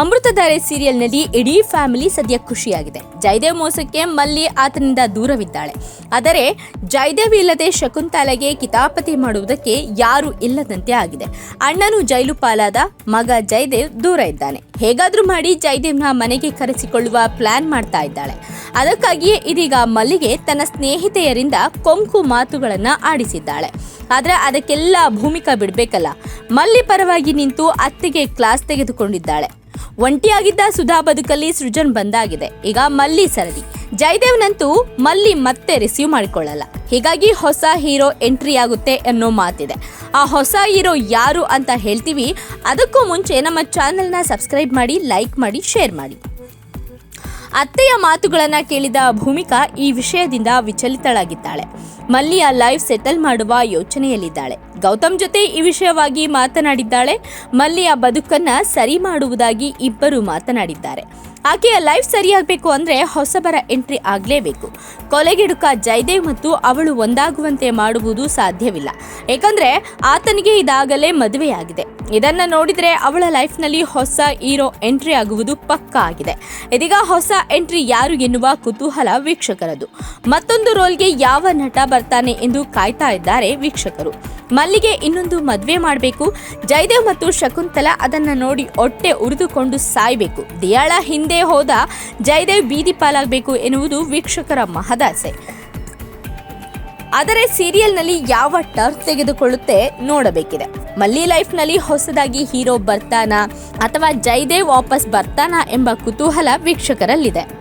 ಅಮೃತಧಾರೆ ಸೀರಿಯಲ್ನಲ್ಲಿ ಇಡೀ ಫ್ಯಾಮಿಲಿ ಸದ್ಯ ಖುಷಿಯಾಗಿದೆ. ಜಯದೇವ್ ಮೋಸಕ್ಕೆ ಮಲ್ಲಿ ಆತನಿಂದ ದೂರವಿದ್ದಾಳೆ. ಆದರೆ ಜಯದೇವ್ ಇಲ್ಲದೆ ಶಕುಂತಲೆಗೆ ಕಿತಾಪತಿ ಮಾಡುವುದಕ್ಕೆ ಯಾರು ಇಲ್ಲದಂತೆ ಆಗಿದೆ. ಅಣ್ಣನು ಜೈಲು ಪಾಲಾದ ಮಗ ಜಯದೇವ್ ದೂರ ಇದ್ದಾನೆ. ಹೇಗಾದ್ರೂ ಮಾಡಿ ಜಯದೇವ್ನ ಮನೆಗೆ ಕರೆಸಿಕೊಳ್ಳುವ ಪ್ಲಾನ್ ಮಾಡ್ತಾ ಇದ್ದಾಳೆ. ಅದಕ್ಕಾಗಿಯೇ ಇದೀಗ ಮಲ್ಲಿಗೆ ತನ್ನ ಸ್ನೇಹಿತೆಯರಿಂದ ಕೊಂಕು ಮಾತುಗಳನ್ನು ಆಡಿಸಿದ್ದಾಳೆ. ಆದರೆ ಅದಕ್ಕೆಲ್ಲ ಭೂಮಿಕಾ ಬಿಡಬೇಕಲ್ಲ. ಮಲ್ಲಿ ಪರವಾಗಿ ನಿಂತು ಅತ್ತೆಗೆ ಕ್ಲಾಸ್ ತೆಗೆದುಕೊಂಡಿದ್ದಾಳೆ. ಒಂಟಿಯಾಗಿದ್ದ ಸುಧಾ ಬದುಕಲ್ಲಿ ಸೃಜನ್ ಬಂದಾಗಿದೆ. ಈಗ ಮಲ್ಲಿ ಸರದಿ. ಜಯದೇವ್ನಂತೂ ಮಲ್ಲಿ ಮತ್ತೆ ರಿಸೀವ್ ಮಾಡಿಕೊಳ್ಳಲ್ಲ. ಹೀಗಾಗಿ ಹೊಸ ಹೀರೋ ಎಂಟ್ರಿ ಆಗುತ್ತೆ ಅನ್ನೋ ಮಾತಿದೆ. ಆ ಹೊಸ ಹೀರೋ ಯಾರು ಅಂತ ಹೇಳ್ತೀವಿ. ಅದಕ್ಕೂ ಮುಂಚೆ ನಮ್ಮ ಚಾನೆಲ್ನ ಸಬ್ಸ್ಕ್ರೈಬ್ ಮಾಡಿ, ಲೈಕ್ ಮಾಡಿ, ಶೇರ್ ಮಾಡಿ. ಅತ್ತೆಯ ಮಾತುಗಳನ್ನು ಕೇಳಿದ ಭೂಮಿಕಾ ಈ ವಿಷಯದಿಂದ ವಿಚಲಿತಳಾಗಿದ್ದಾಳೆ. ಮಲ್ಲಿಯ ಲೈಫ್ ಸೆಟಲ್ ಮಾಡುವ ಯೋಚನೆಯಲ್ಲಿದ್ದಾಳೆ. ಗೌತಮ್ ಜೊತೆ ಈ ವಿಷಯವಾಗಿ ಮಾತನಾಡಿದ್ದಾಳೆ. ಮಲ್ಲಿಯ ಬದುಕನ್ನ ಸರಿ ಮಾಡುವುದಾಗಿ ಇಬ್ಬರು ಮಾತನಾಡಿದ್ದಾರೆ. ಆಕೆಯ ಲೈಫ್ ಸರಿಯಾಗಬೇಕು ಅಂದ್ರೆ ಹೊಸಬರ ಎಂಟ್ರಿ ಆಗಲೇಬೇಕು. ಕೊಲೆಗಿಡುಕ ಜಯದೇವ್ ಮತ್ತು ಅವಳು ಒಂದಾಗುವಂತೆ ಮಾಡುವುದು ಸಾಧ್ಯವಿಲ್ಲ. ಏಕೆಂದರೆ ಆತನಿಗೆ ಇದಾಗಲೇ ಮದುವೆಯಾಗಿದೆ. ಇದನ್ನ ನೋಡಿದ್ರೆ ಅವಳ ಲೈಫ್ನಲ್ಲಿ ಹೊಸ ಹೀರೋ ಎಂಟ್ರಿ ಆಗುವುದು ಪಕ್ಕಾ ಆಗಿದೆ. ಇದೀಗ ಹೊಸ ಎಂಟ್ರಿ ಯಾರು ಎನ್ನುವ ಕುತೂಹಲ ವೀಕ್ಷಕರದು. ಮತ್ತೊಂದು ರೋಲ್ಗೆ ಯಾವ ನಟ ಬರ್ತಾನೆ ಎಂದು ಕಾಯ್ತಾ ಇದ್ದಾರೆ ವೀಕ್ಷಕರು. ಮಲ್ಲಿಗೆ ಇನ್ನೊಂದು ಮದುವೆ ಮಾಡಬೇಕು. ಜಯದೇವ್ ಮತ್ತು ಶಕುಂತಲಾ ಅದನ್ನ ನೋಡಿ ಹೊಟ್ಟೆ ಉರಿದುಕೊಂಡು ಸಾಯ್ಬೇಕು. ದಿಯಾಳ ಹಿಂದೆ ಹೋದ ಜಯದೇವ್ ಬೀದಿ ಪಾಲಾಗಬೇಕು ಎನ್ನುವುದು ವೀಕ್ಷಕರ ಮಹದಾಸೆ. ಆದರೆ ಸೀರಿಯಲ್ನಲ್ಲಿ ಯಾವ ಟರ್ನ್ ತೆಗೆದುಕೊಳ್ಳುತ್ತೆ ನೋಡಬೇಕಿದೆ. ಮಲ್ಲಿ ಲೈಫ್ನಲ್ಲಿ ಹೊಸದಾಗಿ ಹೀರೋ ಬರ್ತಾನಾ ಅಥವಾ ಜಯದೇವ್ ವಾಪಸ್ ಬರ್ತಾನಾ ಎಂಬ ಕುತೂಹಲ ವೀಕ್ಷಕರಲ್ಲಿದೆ.